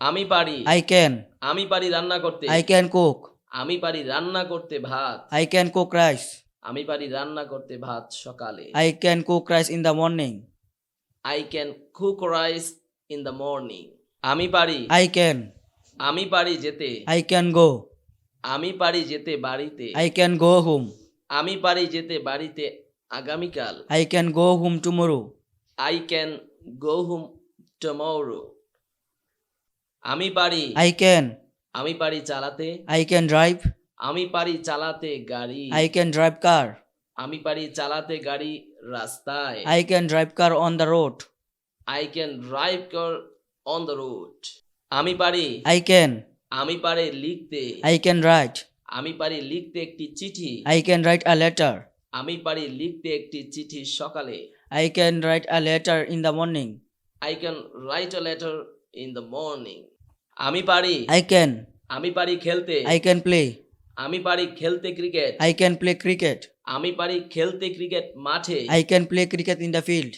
আমি পারি। I can আমি পারি রান্না করতে। I can cook. আমি পারি রান্না করতে ভাত। I can cook rice. আমি পারি রান্না করতে ভাত সকালে। I can cook rice in the morning I can cook rice in the morning আমি পারি। আই ক্যান আমি পারি যেতে। আই ক্যান গো আমি পারি যেতে বাড়িতে। I can go home. আমি পারি যেতে বাড়িতে আগামীকাল। I can go home tomorrow. I can go home tomorrow আমি পারি আই ক্যান আমি পারি চালাতে আই ক্যান ড্রাইভ আমি পারি চালাতে গাড়ি আই ক্যান ড্রাইভ কার আমি পারি চালাতে গাড়ি রাস্তায় I can drive car on the road. I can drive car on the road আমি পারি আই ক্যান আমি পারি লিখতে আই ক্যান রাইট আমি পারি লিখতে একটি চিঠি I can write a letter আমি পারি লিখতে একটি চিঠি সকালে I can write a letter in the morning I can write a letter in the morning আমি পারি। আই ক্যান আমি পারি খেলতে। আই ক্যান প্লে আমি পারি খেলতে cricket I can play cricket আমি পারি খেলতে ক্রিকেট মাঠে। I can play cricket in the field